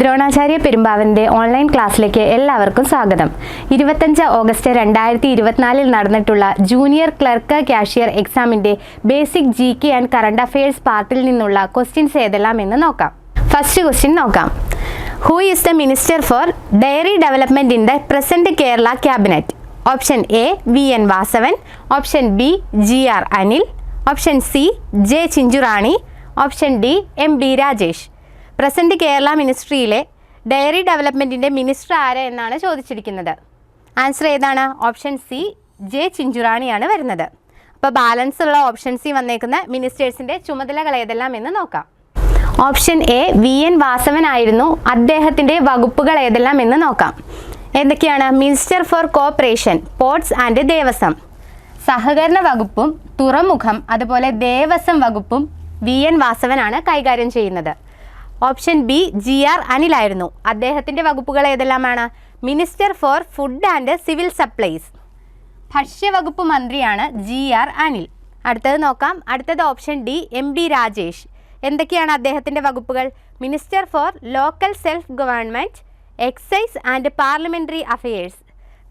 Dronacharya പെരുമ്പാവന്റെ online ക്ലാസ്സിലേക്ക് എല്ലാവർക്കും സ്വാഗതം. ഇരുപത്തഞ്ച് ഓഗസ്റ്റ് രണ്ടായിരത്തി ഇരുപത്തിനാലിൽ നടന്നിട്ടുള്ള ജൂനിയർ ക്ലർക്ക് കാഷ്യർ എക്സാമിന്റെ basic G K and current affairs പാർട്ടിൽ നിന്നുള്ള ക്വസ്റ്റ്യൻസ് ഏതെല്ലാം എന്ന് നോക്കാം. ഫസ്റ്റ് ക്വസ്റ്റ്യൻ നോക്കാം. Who is the minister for dairy development in the present Kerala cabinet option A V N Vasavan option B G R Anil option C J Chinchurani option D M B Rajesh present Kerala മിനിസ്ട്രിയിലെ dairy ഡെവലപ്മെന്റിന്റെ minister ആര് എന്നാണ് ചോദിച്ചിരിക്കുന്നത്. Answer ഏതാണ്? Option C J ചിഞ്ചുറാണിയാണ് വരുന്നത്. അപ്പോൾ balance ഉള്ള option C വന്നേക്കുന്ന മിനിസ്റ്റേഴ്സിന്റെ ചുമതലകൾ ഏതെല്ലാം എന്ന് നോക്കാം. Option A V N Vasavan ആയിരുന്നു അദ്ദേഹത്തിന്റെ വകുപ്പുകൾ ഏതെല്ലാം എന്ന് നോക്കാം. എന്തൊക്കെയാണ്? Minister for cooperation ports and Devaswom. സഹകരണ വകുപ്പും തുറമുഖം അതുപോലെ ദേവസ്വം വകുപ്പും വി എൻ വാസവനാണ് കൈകാര്യം ചെയ്യുന്നത്. ഓപ്ഷൻ ബി ജി ആർ അനിലായിരുന്നു. അദ്ദേഹത്തിന്റെ വകുപ്പുകൾ ഏതെല്ലാമാണ്? Minister for food and civil supplies. ഭക്ഷ്യവകുപ്പ് മന്ത്രിയാണ് ജി ആർ അനിൽ. അടുത്തത് നോക്കാം. അടുത്തത് option D M B Rajesh. എന്തൊക്കെയാണ് അദ്ദേഹത്തിന്റെ വകുപ്പുകൾ? Minister for local self government excise and parliamentary affairs.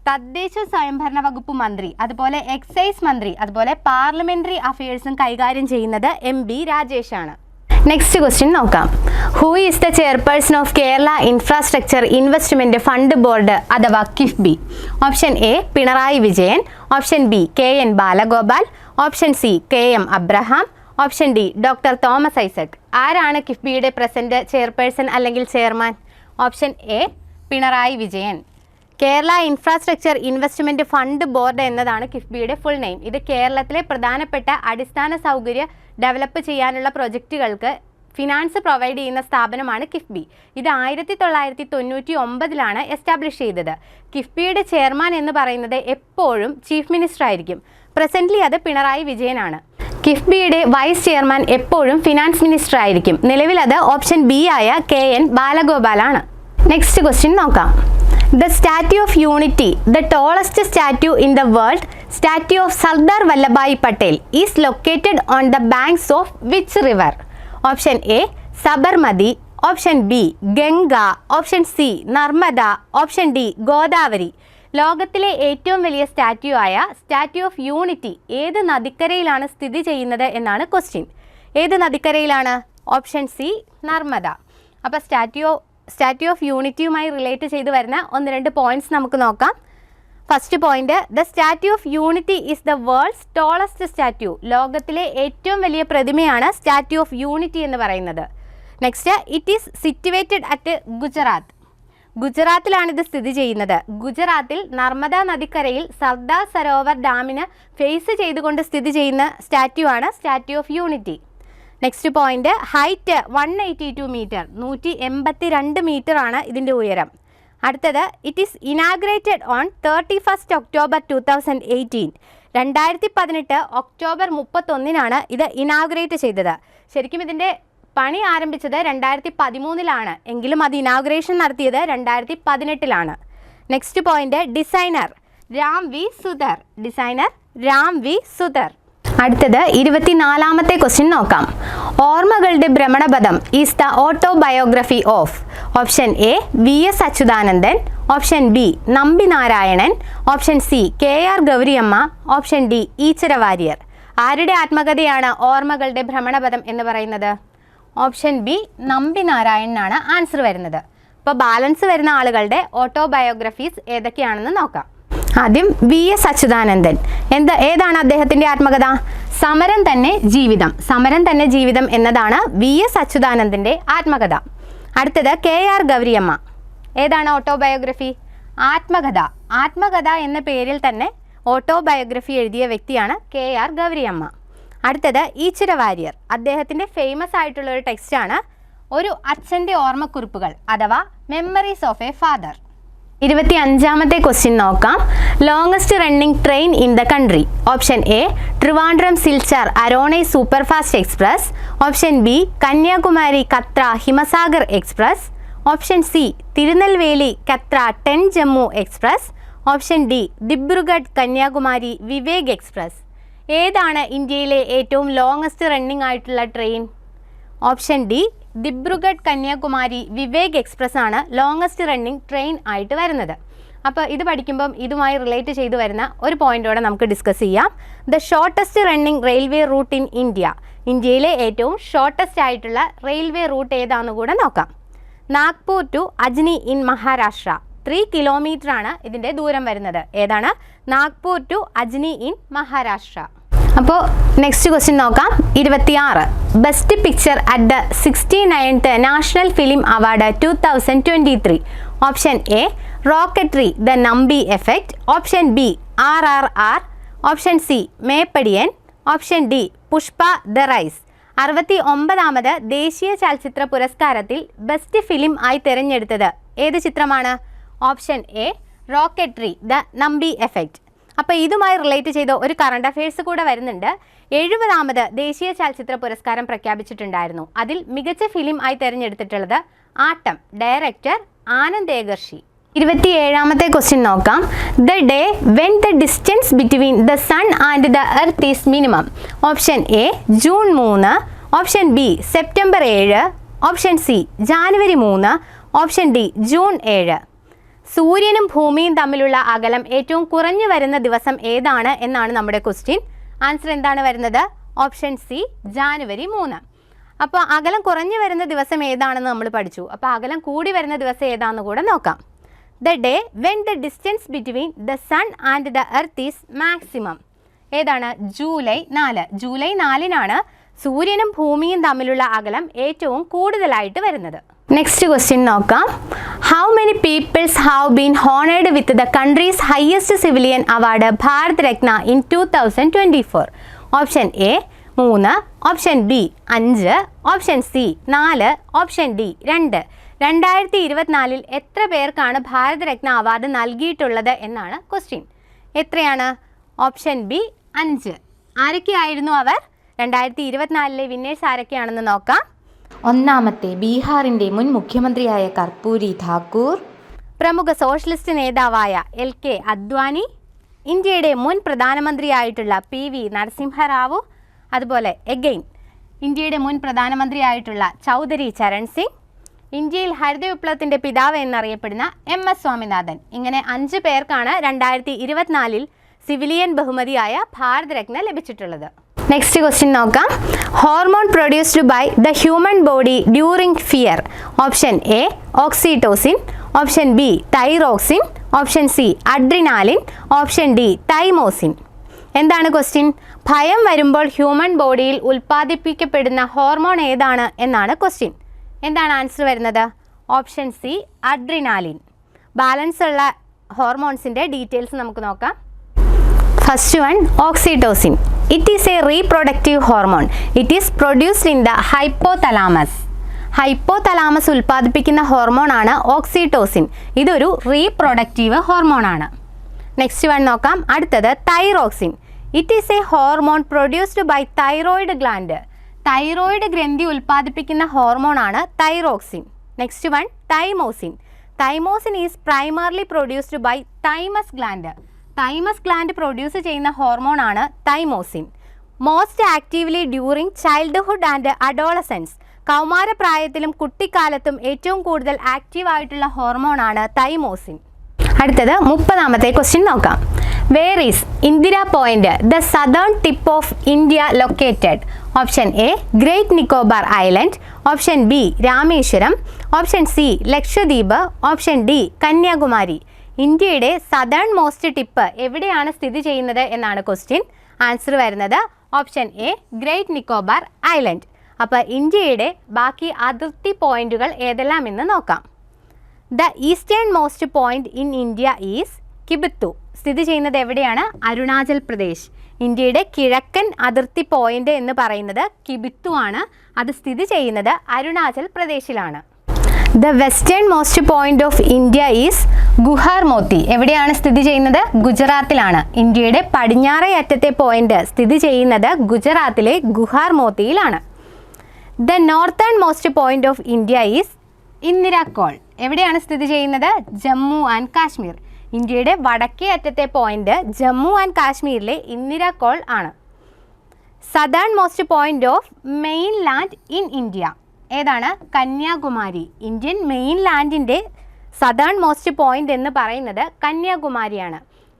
തദ്ദേശ സ്വയംഭരണ വകുപ്പ് മന്ത്രി അതുപോലെ എക്സൈസ് മന്ത്രി അതുപോലെ പാർലമെന്ററി അഫയേഴ്സും കൈകാര്യം ചെയ്യുന്നത് എം ബി രാജേഷാണ്. നെക്സ്റ്റ് ക്വസ്റ്റ്യൻ നോക്കാം. Who is the chairperson of Kerala infrastructure investment fund board അഥവാ KIIFB option A Pinarayi Vijayan. Option B K N Balagopal. Option C K M Abraham. Option D doctor Thomas Isaac. ആരാണ് കിഫ്ബിയുടെ present chairperson അല്ലെങ്കിൽ chairman option A Pinarayi Vijayan. Kerala infrastructure investment fund board എന്നതാണ് കിഫ്ബിയുടെ full name ഇത് കേരളത്തിലെ പ്രധാനപ്പെട്ട അടിസ്ഥാന സൗകര്യ ഡെവലപ്പ് ചെയ്യാനുള്ള പ്രൊജക്റ്റുകൾക്ക് ഫിനാൻസ് പ്രൊവൈഡ് ചെയ്യുന്ന സ്ഥാപനമാണ് കിഫ്ബി. ഇത് ആയിരത്തി തൊള്ളായിരത്തി തൊണ്ണൂറ്റി ഒമ്പതിലാണ് എസ്റ്റാബ്ലിഷ് ചെയ്തത്. കിഫ്ബിയുടെ ചെയർമാൻ എന്ന് പറയുന്നത് എപ്പോഴും ചീഫ് മിനിസ്റ്റർ ആയിരിക്കും. പ്രസന്റ്ലി അത് പിണറായി വിജയനാണ്. കിഫ്ബിയുടെ വൈസ് ചെയർമാൻ എപ്പോഴും ഫിനാൻസ് മിനിസ്റ്റർ ആയിരിക്കും. നിലവിൽ അത് ഓപ്ഷൻ ബി ആയ കെ എൻ ബാലഗോപാലാണ്. നെക്സ്റ്റ് ക്വസ്റ്റ്യൻ നോക്കാം. The statue of unity the tallest statue in the world statue of Sardar Vallabhbhai Patel is located on the banks of which river option A Sabarmati option B Ganga option C Narmada option D Godavari ലോകത്തിലെ ഏറ്റവും വലിയ statue ആയ statue of unity ഏത് നദിക്കരയിലാണ് സ്ഥിതി ചെയ്യുന്നത് എന്നാണ് question ഏത് നദിക്കരയിലാണ്? Option C Narmada അപ്പോൾ സ്റ്റാറ്റ്യൂ സ്റ്റാറ്റ്യൂ ഓഫ് യൂണിറ്റിയുമായി റിലേറ്റ് ചെയ്ത് വരുന്ന ഒന്ന് രണ്ട് പോയിന്റ്സ് നമുക്ക് നോക്കാം. First point the statue of unity is the world's tallest statue ലോകത്തിലെ ഏറ്റവും വലിയ പ്രതിമയാണ് സ്റ്റാറ്റ്യൂ ഓഫ് യൂണിറ്റി എന്ന് പറയുന്നത്. Next it is situated at Gujarat ഗുജറാത്തിലാണ് ഇത് സ്ഥിതി ചെയ്യുന്നത്. ഗുജറാത്തിൽ നർമ്മദ നദിക്കരയിൽ സർദാർ സരോവർ ഡാമിന് ഫേസ് ചെയ്തുകൊണ്ട് സ്ഥിതി ചെയ്യുന്ന സ്റ്റാറ്റ്യൂ ആണ് statue of unity next point height one eighty two meter നൂറ്റി എൺപത്തി രണ്ട് മീറ്റർ ആണ് ഇതിന്റെ ഉയരം. അടുത്തത് it is inaugurated on thirty first October two thousand eighteen രണ്ടായിരത്തി പതിനെട്ട് ഒക്ടോബർ മുപ്പത്തൊന്നിനാണ് ഇത് ഇനാഗ്രേറ്റ് ചെയ്തത്. ശരിക്കും ഇതിന്റെ പണി ആരംഭിച്ചത് രണ്ടായിരത്തി പതിമൂന്നിലാണ് എങ്കിലും അത് ഇനാഗ്രേഷൻ നടത്തിയത് രണ്ടായിരത്തി പതിനെട്ടിലാണ് next point designer Ram V Sutar designer Ram V Sutar അടുത്തത് ഇരുപത്തിനാലാമത്തെ ക്വസ്റ്റ്യൻ നോക്കാം. ഓർമ്മകളുടെ ഭ്രമണപഥം is the autobiography of option A V S Achuthanandan. Option B Nambi Narayanan. Option C K R Gouriamma. Option D Eachara Warrier. ആരുടെ ആത്മകഥയാണ് ഓർമ്മകളുടെ ഭ്രമണപഥം എന്ന് പറയുന്നത്? ഓപ്ഷൻ ബി നമ്പി നാരായണനാണ് ആൻസർ വരുന്നത്. അപ്പോൾ ബാലൻസ് വരുന്ന ആളുകളുടെ ഓട്ടോബയോഗ്രഫീസ് ഏതൊക്കെയാണെന്ന് നോക്കാം. ആദ്യം വി എസ് അച്യുതാനന്ദൻ. എന്താ ഏതാണ് അദ്ദേഹത്തിന്റെ ആത്മകഥ? സമരം തന്നെ ജീവിതം. സമരം തന്നെ ജീവിതം എന്നതാണ് വി എസ് അച്യുതാനന്ദന്റെ ആത്മകഥ. അടുത്തത് കെ ആർ ഗൗരിയമ്മ. ഏതാണ് ഓട്ടോബയോഗ്രഫി? ആത്മകഥ. ആത്മകഥ എന്ന പേരിൽ തന്നെ ഓട്ടോബയോഗ്രഫി എഴുതിയ വ്യക്തിയാണ് കെ ആർ ഗൗരിയമ്മ. അടുത്തത് ഈച്ചിര വാര്യർ അദ്ദേഹത്തിന്റെ ഫേമസ് ആയിട്ടുള്ള ഒരു ടെക്സ്റ്റാണ് ഒരു അച്ഛന്റെ ഓർമ്മക്കുറിപ്പുകൾ അഥവാ മെമ്മറീസ് ഓഫ് എ ഫാദർ ഇരുപത്തി അഞ്ചാമത്തെ ക്വസ്റ്റ്യൻ നോക്കാം. Longest running train in the country option A Trivandrum Silchar Aronai super fast express option B Kanyakumari Katra Himsagar express option C Tirunelveli Katra ten Jammu express option D Dibrugarh Kanyakumari Vivek express ഏതാണ് ഇന്ത്യയിലെ ഏറ്റവും longest running ആയിട്ടുള്ള train option D Dibrugarh Kanyakumari Vivek express ആണ് longest running train ആയിട്ട് വരുന്നത്. അപ്പോൾ ഇത് പഠിക്കുമ്പം ഇതുമായി റിലേറ്റ് ചെയ്തു വരുന്ന ഒരു പോയിന്റോടെ നമുക്ക് ഡിസ്കസ് ചെയ്യാം. The shortest running railway route in India ഇന്ത്യയിലെ ഏറ്റവും ഷോർട്ടസ്റ്റ് ആയിട്ടുള്ള റെയിൽവേ റൂട്ട് ഏതാണെന്ന് കൂടെ നോക്കാം. Nagpur to Ajni in Maharashtra. Three kilometer ആണ് ഇതിന്റെ ദൂരം വരുന്നത്. ഏതാണ്? Nagpur to Ajni in Maharashtra. അപ്പോൾ നെക്സ്റ്റ് ക്വസ്റ്റ്യൻ നോക്കാം. ഇരുപത്തിയാറ്. Best picture at the sixty ninth national film award two thousand twenty three option A Rocketry the Nambi effect option B R R R option C Meppadiyan option D Pushpa the rise അറുപത്തി ഒമ്പതാമത് ദേശീയ ചലച്ചിത്ര പുരസ്കാരത്തിൽ best film ആയി തിരഞ്ഞെടുത്തത് ഏത് ചിത്രമാണ്? Option A Rocketry the Nambi effect അപ്പോൾ ഇതുമായി റിലേറ്റ് ചെയ്ത ഒരു കറണ്ട് അഫയേഴ്സ് കൂടെ വരുന്നുണ്ട്. എഴുപതാമത് ദേശീയ ചലച്ചിത്ര പുരസ്കാരം പ്രഖ്യാപിച്ചിട്ടുണ്ടായിരുന്നു. അതിൽ മികച്ച ഫിലിം ആയി തിരഞ്ഞെടുത്തിട്ടുള്ളത് ആട്ടം ഡയറക്ടർ ആനന്ദ് ഏകർഷി. ഇരുപത്തിയേഴാമത്തെ ക്വസ്റ്റ്യൻ നോക്കാം. The day when the distance between the sun and the earth is minimum option A June മൂന്ന്. ഓപ്ഷൻ ബി സെപ്റ്റംബർ ഏഴ്. ഓപ്ഷൻ സി ജാനുവരി മൂന്ന്. ഓപ്ഷൻ ഡി ജൂൺ ഏഴ്. സൂര്യനും ഭൂമിയും തമ്മിലുള്ള അകലം ഏറ്റവും കുറഞ്ഞു വരുന്ന ദിവസം ഏതാണ് എന്നാണ് നമ്മുടെ ക്വസ്റ്റ്യൻ ആൻസർ എന്താണ് വരുന്നത്? ഓപ്ഷൻ സി ജാനുവരി മൂന്ന്. അപ്പോൾ അകലം കുറഞ്ഞു വരുന്ന ദിവസം ഏതാണെന്ന് നമ്മൾ പഠിച്ചു. അപ്പോൾ അകലം കൂടി വരുന്ന ദിവസം ഏതാണെന്ന് കൂടെ നോക്കാം. The day when the distance between the sun and the earth is maximum ഏതാണ്? ജൂലൈ നാല്. ജൂലൈ നാലിനാണ് സൂര്യനും ഭൂമിയും തമ്മിലുള്ള അകലം ഏറ്റവും കൂടുതലായിട്ട് വരുന്നത്. നെക്സ്റ്റ് ക്വസ്റ്റ്യൻ നോക്കാം. How many peoples have been honoured with the country's highest civilian award Bharat Ratna in two thousand twenty four option A മൂന്ന്. ഓപ്ഷൻ ബി അഞ്ച്. ഓപ്ഷൻ സി നാല്. ഓപ്ഷൻ ഡി രണ്ട്. രണ്ടായിരത്തി ഇരുപത്തിനാലിൽ എത്ര പേർക്കാണ് ഭാരത് രത്ന അവാർഡ് നൽകിയിട്ടുള്ളത് എന്നാണ് ക്വസ്റ്റ്യൻ എത്രയാണ്? ഓപ്ഷൻ ബി അഞ്ച്. ആരൊക്കെയായിരുന്നു അവർ? രണ്ടായിരത്തി ഇരുപത്തിനാലിലെ വിന്നേഴ്സ് ആരൊക്കെയാണെന്ന് നോക്കാം. ഒന്നാമത്തെ ബീഹാറിന്റെ മുൻ മുഖ്യമന്ത്രിയായ കർപ്പൂരി ഠാക്കൂർ. പ്രമുഖ സോഷ്യലിസ്റ്റ് നേതാവായ എൽ കെ അദ്വാനി. ഇന്ത്യയുടെ മുൻ പ്രധാനമന്ത്രിയായിട്ടുള്ള പി വി നരസിംഹറാവു. അതുപോലെ എഗെയിൻ ഇന്ത്യയുടെ മുൻ പ്രധാനമന്ത്രിയായിട്ടുള്ള ചൗധരി ചരൺ സിംഗ്. ഇന്ത്യയിൽ ഹരിത വിപ്ലവത്തിന്റെ പിതാവ് എന്നറിയപ്പെടുന്ന എം എസ് സ്വാമിനാഥൻ. ഇങ്ങനെ അഞ്ച് പേർക്കാണ് രണ്ടായിരത്തി ഇരുപത്തിനാലിൽ സിവിലിയൻ ബഹുമതിയായ ഭാരതരത്ന ലഭിച്ചിട്ടുള്ളത്. നെക്സ്റ്റ് ക്വസ്റ്റ്യൻ നോക്കാം. Hormone produced by the human body during fear option A oxytocin option B thyroxine option C adrenaline option D thymosin എന്താണ് ക്വസ്റ്റ്യൻ ഭയം വരുമ്പോൾ ഹ്യൂമൻ ബോഡിയിൽ ഉൽപ്പാദിപ്പിക്കപ്പെടുന്ന ഹോർമോൺ ഏതാണ് എന്നാണ് ക്വസ്റ്റ്യൻ എന്താണ് ആൻസർ വരുന്നത്? ഓപ്ഷൻ സി അഡ്രിനാലിൻ ബാലൻസ് ഉള്ള ഹോർമോൺസിന്റെ ഡീറ്റെയിൽസ് നമുക്ക് നോക്കാം. First one oxytocin it is a reproductive hormone it is produced in the hypothalamus hypothalamus ഉൽപ്പാദിപ്പിക്കുന്ന ഹോർമോണാണ് ഓക്സിറ്റോസിൻ ഇതൊരു റീപ്രൊഡക്റ്റീവ് ഹോർമോണാണ് നെക്സ്റ്റ് വൺ നോക്കാം. അടുത്തത് thyroxine it is a hormone produced by thyroid gland thyroid ഗ്രന്ഥി ഉൽപ്പാദിപ്പിക്കുന്ന ഹോർമോണാണ് thyroxine next one thymosin thymosin is primarily produced by thymus gland thymus gland produce ചെയ്യുന്ന ഹോർമോൺ ആണ് thymosin most actively during childhood and adolescence കൗമാരപ്രായത്തിലും കുട്ടിക്കാലത്തും ഏറ്റവും കൂടുതൽ active ആയിട്ടുള്ള hormone ആണ് തൈമോസിൻ അടുത്തത് മുപ്പതാമത്തെ ക്വസ്റ്റ്യൻ നോക്കാം. Where is Indira point the southern tip of India located option A great Nicobar island option B Rameswaram option C Lakshadweep option D Kanyakumari ഇന്ത്യയുടെ southern most tip എവിടെയാണ് സ്ഥിതി ചെയ്യുന്നത് എന്നാണ് ക്വസ്റ്റ്യൻ ആൻസർ വരുന്നത് option A great Nicobar island അപ്പോൾ ഇന്ത്യയുടെ ബാക്കി അതിർത്തി പോയിന്റുകൾ ഏതെല്ലാം എന്ന് നോക്കാം. The easternmost point in India is Kibithu സ്ഥിതി ചെയ്യുന്നത് എവിടെയാണ്? അരുണാചൽ പ്രദേശ്. ഇന്ത്യയുടെ കിഴക്കൻ അതിർത്തി പോയിന്റ് എന്ന് പറയുന്നത് കിബിത്തു ആണ്. അത് സ്ഥിതി ചെയ്യുന്നത് Arunachal പ്രദേശിലാണ്. The westernmost point of India is Guhar Moti എവിടെയാണ് സ്ഥിതി ചെയ്യുന്നത്? ഗുജറാത്തിലാണ്. ഇന്ത്യയുടെ പടിഞ്ഞാറേ അറ്റത്തെ പോയിന്റ് സ്ഥിതി ചെയ്യുന്നത് ഗുജറാത്തിലെ ഗുഹാർ മോത്തിയിലാണ്. The northernmost point of India is Indira Col എവിടെയാണ് സ്ഥിതി ചെയ്യുന്നത്? ജമ്മു ആൻഡ് കാശ്മീർ ഇന്ത്യയുടെ വടക്കേ അറ്റത്തെ പോയിന്റ് ജമ്മു ആൻഡ് കാശ്മീരിലെ ഇന്ദിരാക്കോൾ ആണ്. Southernmost point of mainland in India ഏതാണ്? കന്യാകുമാരി. ഇന്ത്യൻ മെയിൻ ലാൻഡിന്റെ സദേൺ മോസ്റ്റ് പോയിന്റ് എന്ന് പറയുന്നത് കന്യാകുമാരിയാണ്.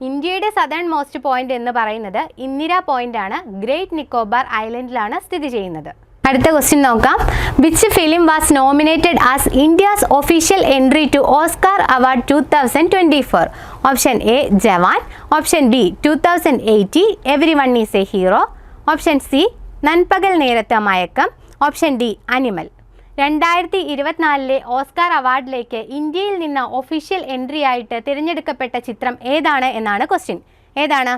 ഇന്ത്യയുടെ സദേൺ മോസ്റ്റ് പോയിന്റ് എന്ന് പറയുന്നത് ഇന്ദിര പോയിന്റ് ആണ്. ഗ്രേറ്റ് നിക്കോബാർ ഐലൻഡിലാണ് സ്ഥിതി ചെയ്യുന്നത്. അടുത്ത ക്വസ്റ്റ്യൻ നോക്കാം. Which film was nominated as India's official entry to Oscar award two thousand twenty four option A Jawan option B two thousand eighty every one is a hero option C Nanpakal Nerathu Mayakkam option D animal രണ്ടായിരത്തി ഇരുപത്തിനാലിലെ Oscar അവാർഡിലേക്ക് ഇന്ത്യയിൽ നിന്ന് official entry ആയിട്ട് തിരഞ്ഞെടുക്കപ്പെട്ട ചിത്രം ഏതാണ് എന്നാണ് question. ഏതാണ്?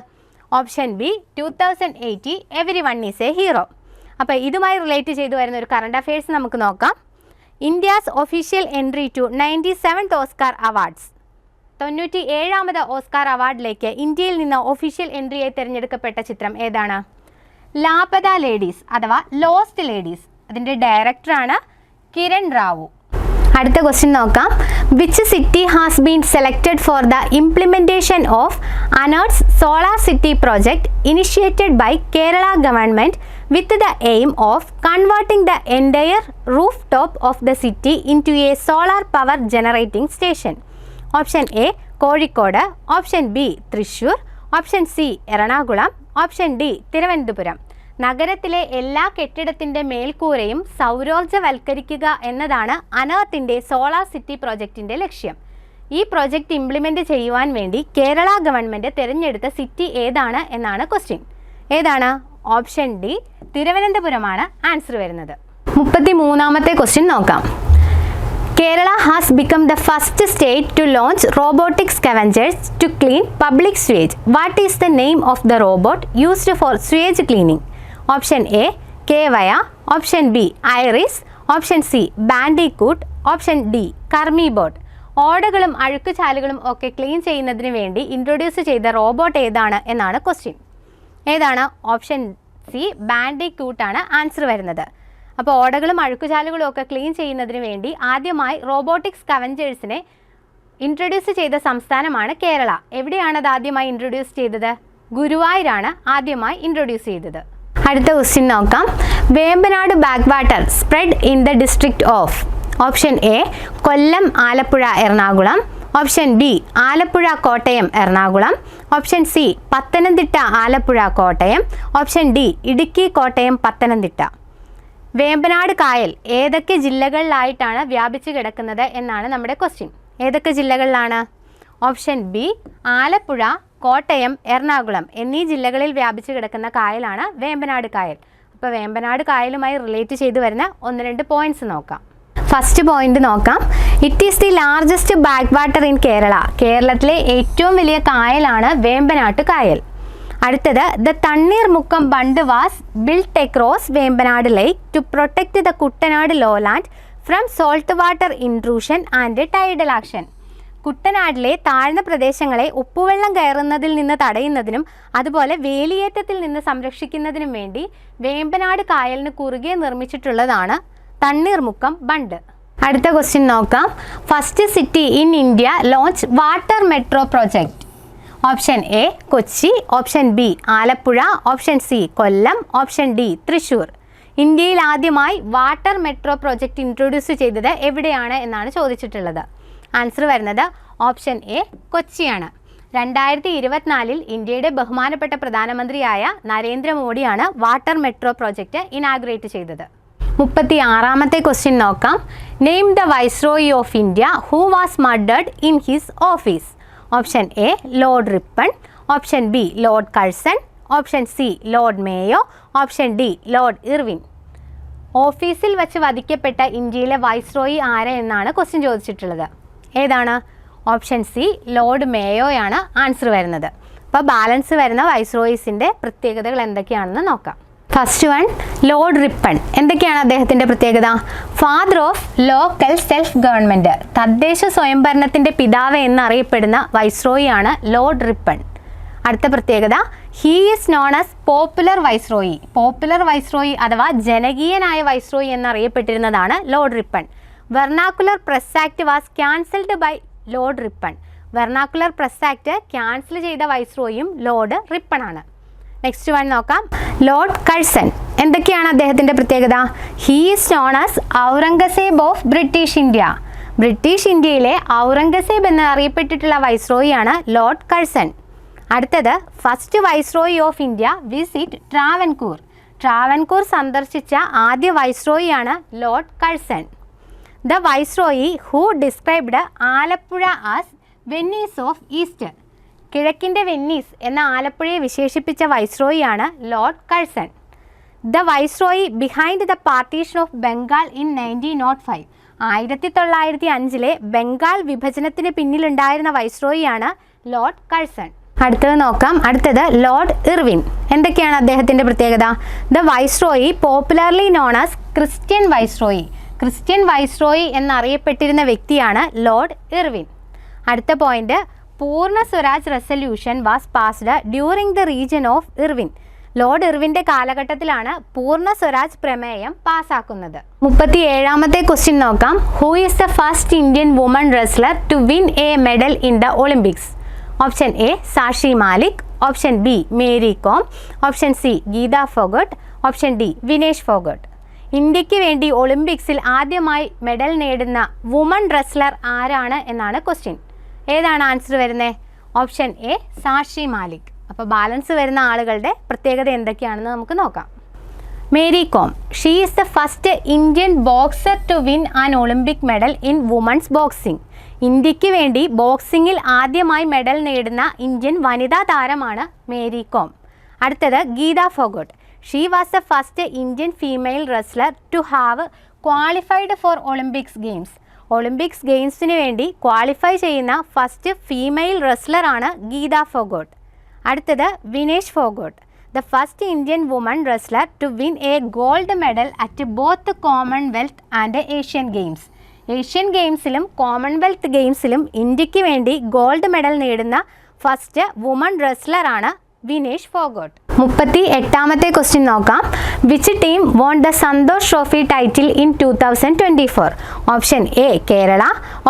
Option B two thousand eighty every one is a hero. അപ്പോൾ ഇതുമായി റിലേറ്റ് ചെയ്തു വരുന്ന ഒരു കറണ്ട് അഫയേഴ്സ് നമുക്ക് നോക്കാം. India's official entry to ninety seventh Oscar awards. തൊണ്ണൂറ്റി ഏഴാമത് ഓസ്കാർ അവാർഡിലേക്ക് ഇന്ത്യയിൽ നിന്ന് ഒഫീഷ്യൽ എൻട്രിയായി തിരഞ്ഞെടുക്കപ്പെട്ട ചിത്രം ഏതാണ്? ലാപത ലേഡീസ് അഥവാ ലോസ്റ്റ് ലേഡീസ്. അതിന്റെ ഡയറക്ടറാണ് കിരൺ റാവു. അടുത്ത ക്വസ്റ്റ്യൻ നോക്കാം. Which city has been selected for the implementation of ANERT's solar city project initiated by Kerala government with the aim of converting the entire roof top of the city in to a solar power generating station option A Kozhikode option B Thrissur option C Ernakulam option D Thiruvananthapuram നഗരത്തിലെ എല്ലാ കെട്ടിടത്തിന്റെ മേൽക്കൂരയും സൗരോർജവൽക്കരിക്കുക എന്നതാണ് അനർത്തിന്റെ solar city പ്രോജക്റ്റിന്റെ ലക്ഷ്യം. ഈ project implement ചെയ്യുവാൻ വേണ്ടി Kerala government തിരഞ്ഞെടുത്ത സിറ്റി ഏതാണ് എന്നാണ് ക്വസ്റ്റ്യൻ ഏതാണ്? ഓപ്ഷൻ ഡി തിരുവനന്തപുരമാണ് ആൻസർ വരുന്നത്. മുപ്പത്തി മൂന്നാമത്തെ ക്വസ്റ്റ്യൻ നോക്കാം. Kerala has become the first state to launch robotic scavengers to clean public sewage what is the name of the robot used for sewage cleaning option A കേവയ option B Iris option C bandicoot option D കർമിബോട്ട്. ഓടകളും അഴുക്കുചാലുകളും ഒക്കെ clean ചെയ്യുന്നതിന് വേണ്ടി introduce ചെയ്ത robot ഏതാണ് എന്നാണ് question ഏതാണ്? Option C ബാൻഡിക്യൂട്ടാണ് answer വരുന്നത്. അപ്പോൾ ഓടകളും അഴുക്കുചാലുകളും ഒക്കെ ക്ലീൻ ചെയ്യുന്നതിന് വേണ്ടി ആദ്യമായി റോബോട്ടിക്സ് കവഞ്ചേഴ്സിനെ ഇൻട്രൊഡ്യൂസ് ചെയ്ത സംസ്ഥാനമാണ് കേരള. എവിടെയാണ് അത് ആദ്യമായി ഇൻട്രൊഡ്യൂസ് ചെയ്തത്? ഗുരുവായൂരാണ് ആദ്യമായി ഇൻട്രൊഡ്യൂസ് ചെയ്തത്. അടുത്ത ക്വസ്റ്റ്യൻ നോക്കാം. Vembanad backwater spread in the district of option A Kollam Alappuzha Ernakulam. Option B Alappuzha Kottayam Ernakulam. Option C Pathanamthitta Alappuzha Kottayam. Option D Idukki Kottayam Pathanamthitta. Vembanad കായൽ ഏതൊക്കെ ജില്ലകളിലായിട്ടാണ് വ്യാപിച്ചു കിടക്കുന്നത് എന്നാണ് നമ്മുടെ ക്വസ്റ്റ്യൻ ഏതൊക്കെ ജില്ലകളിലാണ്? ഓപ്ഷൻ ബി ആലപ്പുഴ കോട്ടയം എറണാകുളം എന്നീ ജില്ലകളിൽ വ്യാപിച്ചു കിടക്കുന്ന കായലാണ് വേമ്പനാട് കായൽ. അപ്പോൾ വേമ്പനാട് കായലുമായി റിലേറ്റ് ചെയ്തു വരുന്ന ഒന്ന് രണ്ട് പോയിന്റ്സ് നോക്കാം. ഫസ്റ്റ് പോയിന്റ് നോക്കാം. It is the largest backwater in Kerala കേരളത്തിലെ ഏറ്റവും വലിയ കായലാണ് വേമ്പനാട്ട് കായൽ. അടുത്തത് the Thanneermukkom bund was built across Vembanad lake to protect the Kuttanad lowland from salt water intrusion and tidal action കുട്ടനാട്ടിലെ താഴ്ന്ന പ്രദേശങ്ങളെ ഉപ്പുവെള്ളം കയറുന്നതിൽ നിന്ന് തടയുന്നതിനും അതുപോലെ വേലിയേറ്റത്തിൽ നിന്ന് സംരക്ഷിക്കുന്നതിനും വേണ്ടി വേമ്പനാട് കായലിന് കുറുകെ നിർമ്മിച്ചിട്ടുള്ളതാണ് തണ്ണീർമുക്കം ബണ്ട്. അടുത്ത ക്വസ്റ്റ്യൻ നോക്കാം. First city in India launch water metro project option A Kochi option B Alappuzha. Option C Kollam. Option D Thrissur ഇന്ത്യയിൽ ആദ്യമായി വാട്ടർ മെട്രോ പ്രോജക്റ്റ് ഇൻട്രൊഡ്യൂസ് ചെയ്തത് എവിടെയാണ് എന്നാണ് ചോദിച്ചിട്ടുള്ളത്. ആൻസർ വരുന്നത് ഓപ്ഷൻ എ കൊച്ചിയാണ്. രണ്ടായിരത്തി ഇരുപത്തിനാലിൽ ഇന്ത്യയുടെ ബഹുമാനപ്പെട്ട പ്രധാനമന്ത്രിയായ നരേന്ദ്രമോദിയാണ് വാട്ടർ മെട്രോ പ്രോജക്റ്റ് ഇനാഗ്രേറ്റ് ചെയ്തത്. മുപ്പത്തി ആറാമത്തെ ക്വസ്റ്റ്യൻ നോക്കാം. Name the viceroy of India who was murdered in his office option A Lord Ripon option B Lord Curzon option C Lord Mayo option D Lord Irwin ഓഫീസിൽ വെച്ച് വധിക്കപ്പെട്ട ഇന്ത്യയിലെ viceroy ആരെ എന്നാണ് question ചോദിച്ചിട്ടുള്ളത്. ഏതാണ്? ഓപ്ഷൻ സി ലോർഡ് മേയോയാണ് answer വരുന്നത്. അപ്പോൾ ബാലൻസ് വരുന്ന വൈസ്രോയിസിന്റെ പ്രത്യേകതകൾ എന്തൊക്കെയാണെന്ന് നോക്കാം. ഫസ്റ്റ് വൺ ലോർഡ് റിപ്പൺ എന്തൊക്കെയാണ് അദ്ദേഹത്തിന്റെ പ്രത്യേകത? Father of local self government തദ്ദേശ സ്വയംഭരണത്തിന്റെ പിതാവ് എന്നറിയപ്പെടുന്ന വൈസ്രോയിയാണ് ലോർഡ് റിപ്പൺ അടുത്ത പ്രത്യേകത he is known as popular viceroy popular viceroy അഥവാ ജനകീയനായ viceroy എന്നറിയപ്പെട്ടിരുന്നതാണ് lord Ripon vernacular press act was cancelled by lord Ripon vernacular press act cancel ചെയ്ത വൈസ്രോയും ലോർഡ് റിപ്പൺ ആണ്. നെക്സ്റ്റ് വൺ നോക്കാം. ലോർഡ് കഴ്സൺ എന്തൊക്കെയാണ് അദ്ദേഹത്തിന്റെ പ്രത്യേകത? He's known as Aurangzeb of British India British ഇന്ത്യയിലെ ഔറംഗസേബ് എന്ന് അറിയപ്പെട്ടിട്ടുള്ള വൈസ്രോയിയാണ് ലോർഡ് കഴ്സൺ അടുത്തത് first viceroy of India visit Travancore Travancore സന്ദർശിച്ച ആദ്യ വൈസ്രോയിയാണ് lord Curzon the viceroy who described Alappuzha as Venice of east. കിഴക്കിന്റെ Venice എന്ന ആലപ്പുഴയെ വിശേഷിപ്പിച്ച വൈസ്രോയിയാണ് lord Curzon. The viceroy behind the partition of Bengal in nineteen nought five. ആയിരത്തി തൊള്ളായിരത്തി അഞ്ചിലെ ബംഗാൾ വിഭജനത്തിന് പിന്നിലുണ്ടായിരുന്ന വൈസ്രോയിയാണ് ലോർഡ് കഴ്സൺ. അടുത്തത് നോക്കാം. അടുത്തത് ലോർഡ് ഇർവിൻ. എന്തൊക്കെയാണ് അദ്ദേഹത്തിന്റെ പ്രത്യേകത? The viceroy popularly known as Christian viceroy. Christian viceroy എന്നറിയപ്പെട്ടിരുന്ന വ്യക്തിയാണ് ലോർഡ് ഇർവിൻ. അടുത്ത point Purna Swaraj resolution was passed during the region of Irwin. Lord ഇർവിന്റെ കാലഘട്ടത്തിലാണ് പൂർണ സ്വരാജ് പ്രമേയം പാസ്സാക്കുന്നത് മുപ്പത്തി ഏഴാമത്തെ ക്വസ്റ്റ്യൻ നോക്കാം. Who is the first Indian woman wrestler to win a medal in the Olympics option A സാഷി Malik option B Mary Kom option C Geeta Phogat option D Vinesh Phogat ഇന്ത്യയ്ക്ക് വേണ്ടി ഒളിമ്പിക്സിൽ ആദ്യമായി മെഡൽ നേടുന്ന woman wrestler ആരാണ് എന്നാണ് question. ഏതാണ് answer വരുന്നത് option A സാക്ഷി മാലിക്. അപ്പോൾ ബാലൻസ് വരുന്ന ആളുകളുടെ പ്രത്യേകത എന്തൊക്കെയാണെന്ന് നമുക്ക് നോക്കാം. Mary Kom. She is the first Indian boxer to win an Olympic medal in women's boxing ഇന്ത്യയ്ക്ക് വേണ്ടി ബോക്സിങ്ങിൽ ആദ്യമായി മെഡൽ നേടുന്ന ഇന്ത്യൻ വനിതാ താരമാണ് മേരി കോം. അടുത്തത് Geeta Phogat. She was the first Indian female wrestler to have qualified for Olympics games Olympics ഗെയിംസിന് വേണ്ടി qualify ചെയ്യുന്ന ഫസ്റ്റ് ഫീമെയിൽ റെസ്ലറാണ് ഗീത ഫോഗോട്ട്. അടുത്തത് Vinesh Phogat. The first Indian woman wrestler to win a gold medal at both Commonwealth and Asian games Asian ഗെയിംസിലും Commonwealth ഗെയിംസിലും ഇന്ത്യയ്ക്ക് വേണ്ടി gold medal നേടുന്ന first woman റെസ്ലറാണ് വിനേഷ് ഫോഗോട്ട്. മുപ്പത്തി എട്ടാമത്തെ ക്വസ്റ്റ്യൻ നോക്കാം. Which team won the Santosh trophy title in two thousand twenty four option A Kerala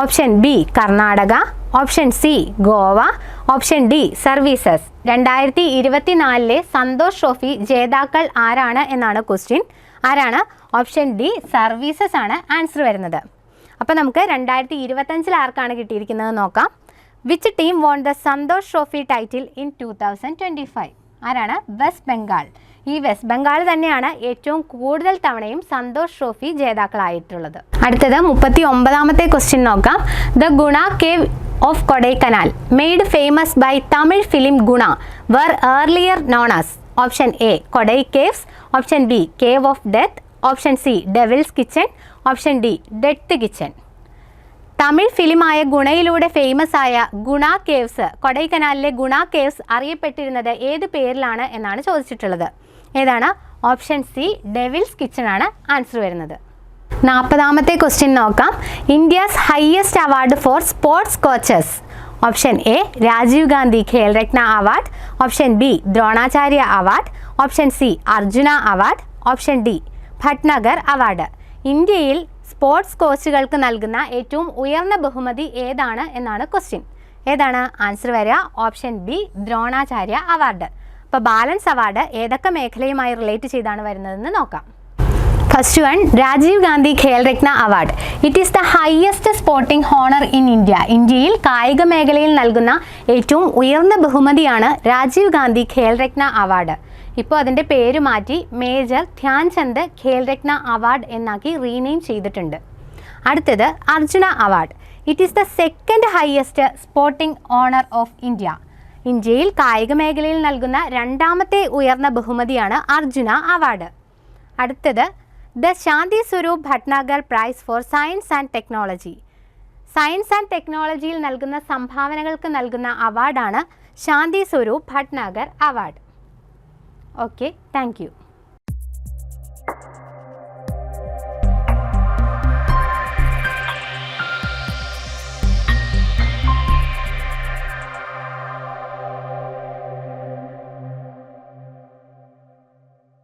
option B Karnataka option C Goa option D services രണ്ടായിരത്തി ഇരുപത്തിനാലിലെ സന്തോഷ് ട്രോഫി ജേതാക്കൾ ആരാണ് എന്നാണ് ക്വസ്റ്റ്യൻ ആരാണ്? ഓപ്ഷൻ ഡി സർവീസസ് ആണ് ആൻസർ വരുന്നത്. അപ്പോൾ നമുക്ക് രണ്ടായിരത്തി ഇരുപത്തഞ്ചിൽ ആർക്കാണ് കിട്ടിയിരിക്കുന്നത് നോക്കാം. Which team won the Santosh trophy title in two thousand twenty five ആരാണ്? വെസ്റ്റ് ബംഗാൾ ഈ വെസ്റ്റ് ബംഗാൾ തന്നെയാണ് ഏറ്റവും കൂടുതൽ തവണയും സന്തോഷ് ട്രോഫി ജേതാക്കളായിട്ടുള്ളത്. അടുത്തത് മുപ്പത്തി ഒമ്പതാമത്തെ ക്വസ്റ്റ്യൻ നോക്കാം the Guna cave of Kodaikanal made famous by Tamil film Guna were earlier known as option A Kodai caves option B cave of death option C devil's kitchen option D death kitchen Tamil ഫിലിമായ ഗുണയിലൂടെ famous ആയ Guna caves കൊടൈക്കനാലിലെ ഗുണ caves അറിയപ്പെട്ടിരുന്നത് ഏത് പേരിലാണ് എന്നാണ് ചോദിച്ചിട്ടുള്ളത്. ഏതാണ്? Option C devil's kitchen ആണ് ആൻസർ വരുന്നത്. നാൽപ്പതാമത്തെ ക്വസ്റ്റ്യൻ നോക്കാം. India's highest award for sports coaches option A Rajiv Gandhi Khel Ratna award option B Dronacharya award option C Arjuna award option D Bhatnagar award ഇന്ത്യയിൽ sports കോച്ചുകൾക്ക് നൽകുന്ന ഏറ്റവും ഉയർന്ന ബഹുമതി ഏതാണ് എന്നാണ് ക്വസ്റ്റ്യൻ ഏതാണ്? ആൻസർ വരിക. ഓപ്ഷൻ ബി ദ്രോണാചാര്യ അവാർഡ് അപ്പോൾ ബാലൻസ് അവാർഡ് ഏതൊക്കെ മേഖലയുമായി റിലേറ്റ് ചെയ്താണ് വരുന്നതെന്ന് നോക്കാം. First one Rajiv Gandhi Khel Ratna award it is the highest sporting honour in India ഇന്ത്യയിൽ കായിക മേഖലയിൽ നൽകുന്ന ഏറ്റവും ഉയർന്ന ബഹുമതിയാണ് രാജീവ് ഗാന്ധി ഖേൽ രത്ന അവാർഡ് ഇപ്പോൾ അതിന്റെ പേര് മാറ്റി മേജർ ധ്യാൻചന്ദ് ഖേൽ രത്ന അവാർഡ് എന്നാക്കി റീനെയിം ചെയ്തിട്ടുണ്ട്. അടുത്തത് Arjuna award. It is the second highest sporting honour of India ഇന്ത്യയിൽ കായിക മേഖലയിൽ നൽകുന്ന രണ്ടാമത്തെ ഉയർന്ന ബഹുമതിയാണ് അർജുന അവാർഡ്. അടുത്തത് the Shanti Swarup Bhatnagar prize for science and technology science and ടെക്നോളജിയിൽ നൽകുന്ന സംഭാവനകൾക്ക് നൽകുന്ന അവാർഡാണ് Shanti Swarup Bhatnagar award Okay, thank you.